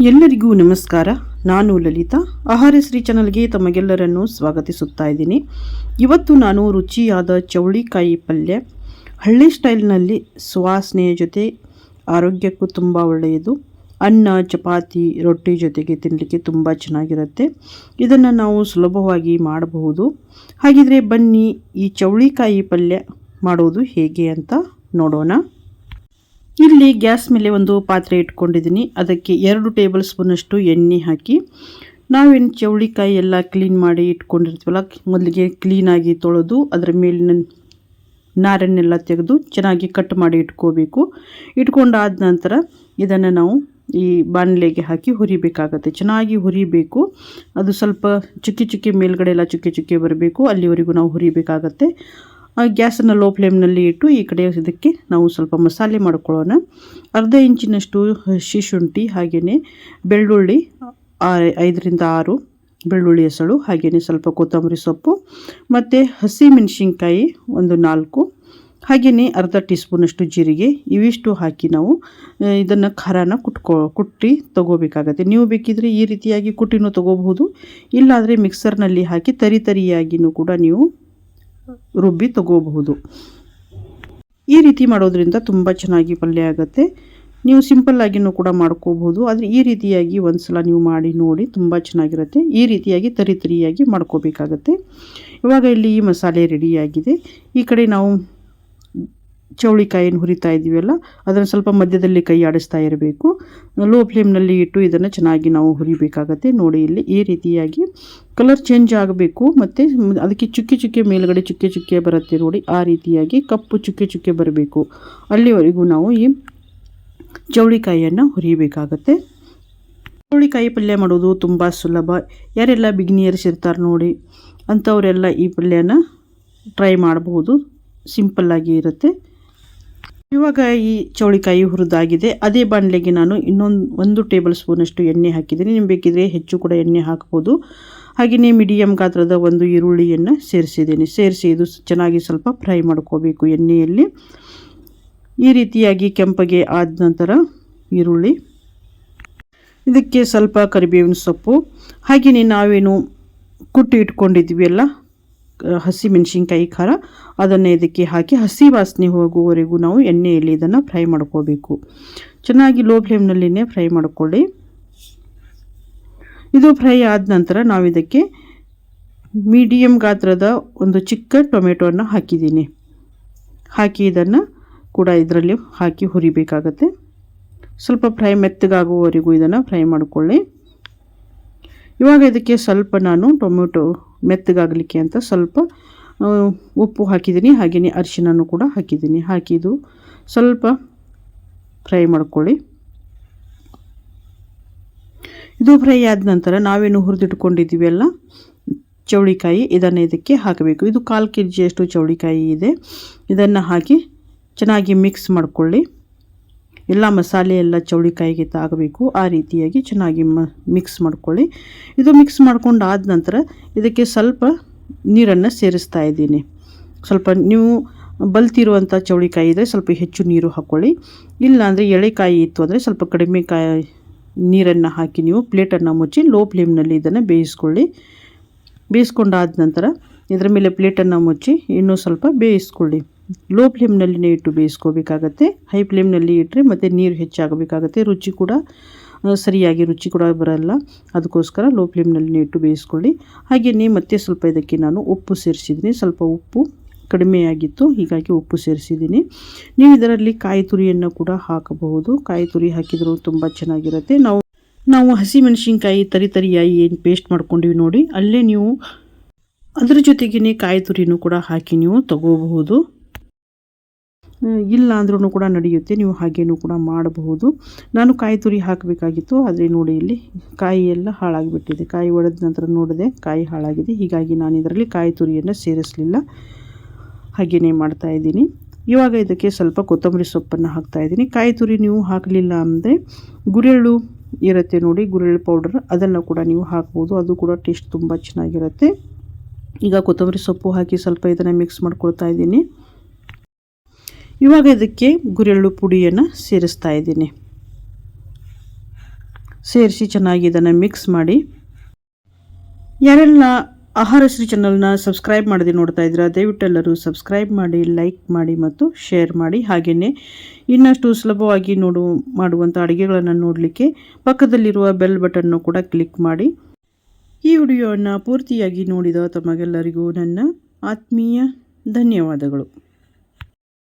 ಎಲ್ಲರಿಗೂ ನಮಸ್ಕಾರ. ನಾನು ಲಲಿತಾ. ಆಹಾರ ಶ್ರೀ ಚಾನಲ್ಗೆ ತಮಗೆಲ್ಲರನ್ನು ಸ್ವಾಗತಿಸುತ್ತಾ ಇದ್ದೀನಿ. ಇವತ್ತು ನಾನು ರುಚಿಯಾದ ಚೌಳಿಕಾಯಿ ಪಲ್ಯ. ಹಳ್ಳಿ ಸ್ಟೈಲ್ನಲ್ಲಿ ಸುವಾಸನೆಯ ಜೊತೆ ಆರೋಗ್ಯಕ್ಕೂ ತುಂಬ ಒಳ್ಳೆಯದು. ಅನ್ನ, ಚಪಾತಿ, ರೊಟ್ಟಿ ಜೊತೆಗೆ ತಿನ್ನಲಿಕ್ಕೆ ತುಂಬ ಚೆನ್ನಾಗಿರುತ್ತೆ. ಇದನ್ನು ನಾವು ಸುಲಭವಾಗಿ ಮಾಡಬಹುದು. ಹಾಗಿದ್ರೆ ಬನ್ನಿ ಈ ಚೌಳಿಕಾಯಿ ಪಲ್ಯ ಮಾಡೋದು ಹೇಗೆ ಅಂತ ನೋಡೋಣ. ಇಲ್ಲಿ ಗ್ಯಾಸ್ ಮೇಲೆ ಒಂದು ಪಾತ್ರೆ ಇಟ್ಕೊಂಡಿದ್ದೀನಿ. ಅದಕ್ಕೆ ಎರಡು ಟೇಬಲ್ ಸ್ಪೂನಷ್ಟು ಎಣ್ಣೆ ಹಾಕಿ ನಾವೇನು ಚೌಳಿಕಾಯಿ ಎಲ್ಲ ಕ್ಲೀನ್ ಮಾಡಿ ಇಟ್ಕೊಂಡಿರ್ತೀವಲ್ಲ, ಮೊದಲಿಗೆ ಕ್ಲೀನಾಗಿ ತೊಳೆದು ಅದರ ಮೇಲಿನ ನಾರನ್ನೆಲ್ಲ ತೆಗೆದು ಚೆನ್ನಾಗಿ ಕಟ್ ಮಾಡಿ ಇಟ್ಕೋಬೇಕು. ಇಟ್ಕೊಂಡಾದ ನಂತರ ಇದನ್ನು ನಾವು ಈ ಬಾಣಲೆಗೆ ಹಾಕಿ ಹುರಿಬೇಕಾಗತ್ತೆ. ಚೆನ್ನಾಗಿ ಹುರಿಬೇಕು. ಅದು ಸ್ವಲ್ಪ ಚುಕ್ಕಿ ಚುಕ್ಕಿ ಮೇಲ್ಗಡೆ ಎಲ್ಲ ಚುಕ್ಕಿ ಚುಕ್ಕಿ ಬರಬೇಕು. ಅಲ್ಲಿವರೆಗೂ ನಾವು ಹುರಿಬೇಕಾಗತ್ತೆ. ಗ್ಯಾಸನ್ನು ಲೋ ಫ್ಲೇಮ್ನಲ್ಲಿ ಇಟ್ಟು ಈ ಕಡೆ ಇದಕ್ಕೆ ನಾವು ಸ್ವಲ್ಪ ಮಸಾಲೆ ಮಾಡ್ಕೊಳ್ಳೋಣ. ಅರ್ಧ ಇಂಚಿನಷ್ಟು ಹಸಿ ಶುಂಠಿ, ಹಾಗೆಯೇ ಬೆಳ್ಳುಳ್ಳಿ ಐದರಿಂದ ಆರು ಬೆಳ್ಳುಳ್ಳಿ ಹೆಸಳು, ಹಾಗೆಯೇ ಸ್ವಲ್ಪ ಕೊತ್ತಂಬರಿ ಸೊಪ್ಪು, ಮತ್ತು ಹಸಿ ಮೆಣಸಿನ್ಕಾಯಿ ಒಂದು ನಾಲ್ಕು, ಹಾಗೆಯೇ ಅರ್ಧ ಟೀ ಸ್ಪೂನಷ್ಟು ಜೀರಿಗೆ, ಇವಿಷ್ಟು ಹಾಕಿ ನಾವು ಇದನ್ನು ಖಾರನ ಕುಟ್ಕೊ, ಕುಟ್ಟಿ ತೊಗೋಬೇಕಾಗತ್ತೆ. ನೀವು ಬೇಕಿದ್ರೆ ಈ ರೀತಿಯಾಗಿ ಕುಟ್ಟಿನೂ ತೊಗೋಬಹುದು. ಇಲ್ಲಾಂದರೆ ಮಿಕ್ಸರ್ನಲ್ಲಿ ಹಾಕಿ ತರಿ ತರಿಯಾಗಿಯೂ ಕೂಡ ನೀವು ರುಬ್ಬಿ ತಗೋಬಹುದು. ಈ ರೀತಿ ಮಾಡೋದ್ರಿಂದ ತುಂಬ ಚೆನ್ನಾಗಿ ಪಲ್ಯ ಆಗುತ್ತೆ. ನೀವು ಸಿಂಪಲ್ ಆಗಿನೂ ಕೂಡ ಮಾಡ್ಕೋಬಹುದು. ಆದರೆ ಈ ರೀತಿಯಾಗಿ ಒಂದು ಸಲ ನೀವು ಮಾಡಿ ನೋಡಿ ತುಂಬ ಚೆನ್ನಾಗಿರುತ್ತೆ. ಈ ರೀತಿಯಾಗಿ ತರಿ ತರಿಯಾಗಿ ಮಾಡ್ಕೋಬೇಕಾಗತ್ತೆ. ಇವಾಗ ಇಲ್ಲಿ ಈ ಮಸಾಲೆ ರೆಡಿಯಾಗಿದೆ ಈ ಕಡೆ ನಾವು ಚೌಳಿಕಾಯಿನ ಹುರಿತಾ ಇದ್ದೀವಲ್ಲ ಅದನ್ನು ಸ್ವಲ್ಪ ಮಧ್ಯದಲ್ಲಿ ಕೈ ಆಡಿಸ್ತಾ ಇರಬೇಕು. ಲೋ ಫ್ಲೇಮ್ನಲ್ಲಿ ಇಟ್ಟು ಇದನ್ನು ಚೆನ್ನಾಗಿ ನಾವು ಹುರಿಬೇಕಾಗತ್ತೆ. ನೋಡಿ ಇಲ್ಲಿ ಈ ರೀತಿಯಾಗಿ ಕಲರ್ ಚೇಂಜ್ ಆಗಬೇಕು. ಮತ್ತು ಅದಕ್ಕೆ ಚುಕ್ಕೆ ಚುಕ್ಕೆ ಮೇಲುಗಡೆ ಚುಕ್ಕೆ ಚುಕ್ಕೆ ಬರುತ್ತೆ ನೋಡಿ, ಆ ರೀತಿಯಾಗಿ ಕಪ್ಪು ಚುಕ್ಕೆ ಚುಕ್ಕೆ ಬರಬೇಕು. ಅಲ್ಲಿವರೆಗೂ ನಾವು ಈ ಚೌಳಿಕಾಯಿಯನ್ನು ಹುರಿಬೇಕಾಗತ್ತೆ. ಚೌಳಿಕಾಯಿ ಪಲ್ಯ ಮಾಡೋದು ತುಂಬ ಸುಲಭ. ಯಾರೆಲ್ಲ ಬಿಗಿನಿಯರ್ಸ್ ಇರ್ತಾರೆ ನೋಡಿ, ಅಂಥವರೆಲ್ಲ ಈ ಪಲ್ಯನ ಟ್ರೈ ಮಾಡಬಹುದು. ಸಿಂಪಲ್ಲಾಗಿ ಇರುತ್ತೆ. ಇವಾಗ ಈ ಚೌಳಿಕಾಯಿ ಹುರಿದಾಗಿದೆ. ಅದೇ ಬಾಣಲೆಗೆ ನಾನು ಇನ್ನೊಂದು ಒಂದು ಟೇಬಲ್ ಸ್ಪೂನಷ್ಟು ಎಣ್ಣೆ ಹಾಕಿದ್ದೀನಿ. ನಿಮ್ಗೆ ಬೇಕಿದ್ರೆ ಹೆಚ್ಚು ಕೂಡ ಎಣ್ಣೆ ಹಾಕ್ಬೋದು. ಹಾಗೆಯೇ ಮೀಡಿಯಮ್ ಗಾತ್ರದ ಒಂದು ಈರುಳ್ಳಿಯನ್ನು ಸೇರಿಸಿದ್ದೀನಿ. ಸೇರಿಸಿ ಇದು ಚೆನ್ನಾಗಿ ಸ್ವಲ್ಪ ಫ್ರೈ ಮಾಡ್ಕೋಬೇಕು ಎಣ್ಣೆಯಲ್ಲಿ. ಈ ರೀತಿಯಾಗಿ ಕೆಂಪಗೆ ಆದ ನಂತರ ಈರುಳ್ಳಿ. ಇದಕ್ಕೆ ಸ್ವಲ್ಪ ಕರಿಬೇವಿನ ಸೊಪ್ಪು. ಹಾಗೆಯೇ ನಾವೇನು ಕುಟ್ಟಿ ಇಟ್ಕೊಂಡಿದ್ವಿ ಅಲ್ಲ ಹಸಿ ಮೆಣಸಿನ್ಕಾಯಿ ಖಾರ, ಅದನ್ನು ಇದಕ್ಕೆ ಹಾಕಿ ಹಸಿ ವಾಸನೆ ಹೋಗುವವರೆಗೂ ನಾವು ಎಣ್ಣೆಯಲ್ಲಿ ಇದನ್ನು ಫ್ರೈ ಮಾಡ್ಕೋಬೇಕು. ಚೆನ್ನಾಗಿ ಲೋ ಫ್ಲೇಮ್ನಲ್ಲಿನೇ ಫ್ರೈ ಮಾಡ್ಕೊಳ್ಳಿ. ಇದು ಫ್ರೈ ಆದ ನಂತರ ನಾವು ಇದಕ್ಕೆ ಮೀಡಿಯಮ್ ಗಾತ್ರದ ಒಂದು ಚಿಕ್ಕ ಟೊಮೆಟೊವನ್ನು ಹಾಕಿದ್ದೀನಿ. ಹಾಕಿ ಇದನ್ನು ಕೂಡ ಇದರಲ್ಲಿ ಹಾಕಿ ಹುರಿಬೇಕಾಗತ್ತೆ. ಸ್ವಲ್ಪ ಫ್ರೈ ಮೆತ್ತಗಾಗುವವರೆಗೂ ಇದನ್ನು ಫ್ರೈ ಮಾಡಿಕೊಳ್ಳಿ. ಇವಾಗ ಇದಕ್ಕೆ ಸ್ವಲ್ಪ ನಾನು ಟೊಮೆಟೊ ಮೆತ್ತಗಾಗಲಿಕ್ಕೆ ಅಂತ ಸ್ವಲ್ಪ ಉಪ್ಪು ಹಾಕಿದ್ದೀನಿ. ಹಾಗೆಯೇ ಅರಿಶಿನೂ ಕೂಡ ಹಾಕಿದ್ದೀನಿ. ಹಾಕಿದ್ದು ಸ್ವಲ್ಪ ಫ್ರೈ ಮಾಡ್ಕೊಳ್ಳಿ. ಇದು ಫ್ರೈ ಆದ ನಂತರ ನಾವೇನು ಹುರಿದಿಟ್ಕೊಂಡಿದ್ದೀವಿ ಅಲ್ಲ, ಚೌಳಿಕಾಯಿ, ಇದನ್ನು ಇದಕ್ಕೆ ಹಾಕಬೇಕು. ಇದು ಕಾಲು ಕೆ ಜಿಯಷ್ಟು ಚೌಳಿಕಾಯಿ ಇದೆ. ಇದನ್ನು ಹಾಕಿ ಚೆನ್ನಾಗಿ ಮಿಕ್ಸ್ ಮಾಡಿಕೊಳ್ಳಿ. ಎಲ್ಲ ಮಸಾಲೆ, ಎಲ್ಲ ಚೌಳಿಕಾಯಿಗೆ ತಾಗಬೇಕು ಆ ರೀತಿಯಾಗಿ ಚೆನ್ನಾಗಿ ಮಿಕ್ಸ್ ಮಾಡ್ಕೊಳ್ಳಿ. ಇದು ಮಿಕ್ಸ್ ಮಾಡ್ಕೊಂಡು ಆದ ನಂತರ ಇದಕ್ಕೆ ಸ್ವಲ್ಪ ನೀರನ್ನು ಸೇರಿಸ್ತಾ ಇದ್ದೀನಿ. ಸ್ವಲ್ಪ ನೀವು ಬಲ್ತಿರುವಂಥ ಚೌಳಿಕಾಯಿ ಇದ್ದರೆ ಸ್ವಲ್ಪ ಹೆಚ್ಚು ನೀರು ಹಾಕ್ಕೊಳ್ಳಿ ಇಲ್ಲಾಂದರೆ ಎಳೆಕಾಯಿ ಇತ್ತು ಅಂದರೆ ಸ್ವಲ್ಪ ಕಡಿಮೆ ಕಾಯಿ ನೀರನ್ನು ಹಾಕಿ ನೀವು ಪ್ಲೇಟನ್ನು ಮುಚ್ಚಿ ಲೋ ಫ್ಲೇಮ್ನಲ್ಲಿ ಇದನ್ನು ಬೇಯಿಸ್ಕೊಳ್ಳಿ. ಬೇಯಿಸ್ಕೊಂಡಾದ ನಂತರ ಇದರ ಮೇಲೆ ಪ್ಲೇಟನ್ನು ಮುಚ್ಚಿ ಇನ್ನೂ ಸ್ವಲ್ಪ ಬೇಯಿಸ್ಕೊಳ್ಳಿ. ಲೋ ಫ್ಲೇಮ್ನಲ್ಲಿನೇ ಇಟ್ಟು ಬೇಯಿಸ್ಕೋಬೇಕಾಗತ್ತೆ. ಹೈ ಫ್ಲೇಮ್ನಲ್ಲಿ ಇಟ್ಟರೆ ಮತ್ತು ನೀರು ಹೆಚ್ಚಾಗಬೇಕಾಗತ್ತೆ. ರುಚಿ ಕೂಡ ಸರಿಯಾಗಿ ರುಚಿ ಕೂಡ ಬರಲ್ಲ. ಅದಕ್ಕೋಸ್ಕರ ಲೋ ಫ್ಲೇಮ್ನಲ್ಲಿನೇ ಇಟ್ಟು ಬೇಯಿಸ್ಕೊಳ್ಳಿ. ಹಾಗೆಯೇ ಮತ್ತೆ ಸ್ವಲ್ಪ ಇದಕ್ಕೆ ನಾನು ಉಪ್ಪು ಸೇರಿಸಿದ್ದೀನಿ. ಸ್ವಲ್ಪ ಉಪ್ಪು ಕಡಿಮೆಯಾಗಿತ್ತು ಹೀಗಾಗಿ ಉಪ್ಪು ಸೇರಿಸಿದ್ದೀನಿ. ನೀವು ಇದರಲ್ಲಿ ಕಾಯಿ ತುರಿಯನ್ನು ಕೂಡ ಹಾಕಬಹುದು. ಕಾಯಿ ತುರಿ ಹಾಕಿದರೂ ತುಂಬ ಚೆನ್ನಾಗಿರುತ್ತೆ. ನಾವು ನಾವು ಹಸಿಮೆಣಸಿನ್ಕಾಯಿ ತರಿ ತರಿಯಾಗಿ ಏನು ಪೇಸ್ಟ್ ಮಾಡ್ಕೊಂಡಿವಿ ನೋಡಿ, ಅಲ್ಲೇ ನೀವು ಅದರ ಜೊತೆಗೇ ಕಾಯಿ ತುರಿನೂ ಕೂಡ ಹಾಕಿ ನೀವು ತಗೋಬಹುದು. ಇಲ್ಲ ಅಂದ್ರೂ ಕೂಡ ನಡೆಯುತ್ತೆ. ನೀವು ಹಾಗೇನೂ ಕೂಡ ಮಾಡಬಹುದು. ನಾನು ಕಾಯಿ ತುರಿ ಹಾಕಬೇಕಾಗಿತ್ತು. ಆದರೆ ನೋಡಿ ಇಲ್ಲಿ ಕಾಯಿ ಎಲ್ಲ ಹಾಳಾಗಿಬಿಟ್ಟಿದೆ. ಕಾಯಿ ಒಡೆದ ನಂತರ ನೋಡಿದೆ ಕಾಯಿ ಹಾಳಾಗಿದೆ. ಹೀಗಾಗಿ ನಾನು ಇದರಲ್ಲಿ ಕಾಯಿ ತುರಿಯನ್ನು ಸೇರಿಸಲಿಲ್ಲ. ಹಾಗೆಯೇ ಮಾಡ್ತಾ ಇದ್ದೀನಿ. ಇವಾಗ ಇದಕ್ಕೆ ಸ್ವಲ್ಪ ಕೊತ್ತಂಬರಿ ಸೊಪ್ಪನ್ನು ಹಾಕ್ತಾ ಇದ್ದೀನಿ. ಕಾಯಿ ತುರಿ ನೀವು ಹಾಕಲಿಲ್ಲ ಅಂದರೆ ಗುರೆಳ್ಳು ಇರುತ್ತೆ ನೋಡಿ, ಗುರೆಳ್ಳು ಪೌಡರ್. ಅದನ್ನು ಕೂಡ ನೀವು ಹಾಕ್ಬೋದು. ಅದು ಕೂಡ ಟೇಸ್ಟ್ ತುಂಬ ಚೆನ್ನಾಗಿರುತ್ತೆ. ಈಗ ಕೊತ್ತಂಬರಿ ಸೊಪ್ಪು ಹಾಕಿ ಸ್ವಲ್ಪ ಇದನ್ನು ಮಿಕ್ಸ್ ಮಾಡ್ಕೊಳ್ತಾ ಇದ್ದೀನಿ. ಇವಾಗ ಇದಕ್ಕೆ ಗುರೆಳ್ಳು ಪುಡಿಯನ್ನು ಸೇರಿಸ್ತಾ ಇದ್ದೀನಿ. ಸೇರಿಸಿ ಚೆನ್ನಾಗಿ ಇದನ್ನು ಮಿಕ್ಸ್ ಮಾಡಿ. ಯಾರೆಲ್ಲ ಆಹಾರ ಶ್ರೀ ಚಾನಲ್ನ ಸಬ್ಸ್ಕ್ರೈಬ್ ಮಾಡದೆ ನೋಡ್ತಾ ಇದ್ದೀರಾ ದಯವಿಟ್ಟು ಎಲ್ಲರೂ ಸಬ್ಸ್ಕ್ರೈಬ್ ಮಾಡಿ ಲೈಕ್ ಮಾಡಿ ಮತ್ತು ಶೇರ್ ಮಾಡಿ. ಹಾಗೆಯೇ ಇನ್ನಷ್ಟು ಸುಲಭವಾಗಿ ನೋಡು ಮಾಡುವಂಥ ಅಡುಗೆಗಳನ್ನು ನೋಡಲಿಕ್ಕೆ ಪಕ್ಕದಲ್ಲಿರುವ ಬೆಲ್ ಬಟನ್ನು ಕೂಡ ಕ್ಲಿಕ್ ಮಾಡಿ. ಈ ವಿಡಿಯೋವನ್ನು ಪೂರ್ತಿಯಾಗಿ ನೋಡಿದ ತಮಗೆಲ್ಲರಿಗೂ ನನ್ನ ಆತ್ಮೀಯ ಧನ್ಯವಾದಗಳು.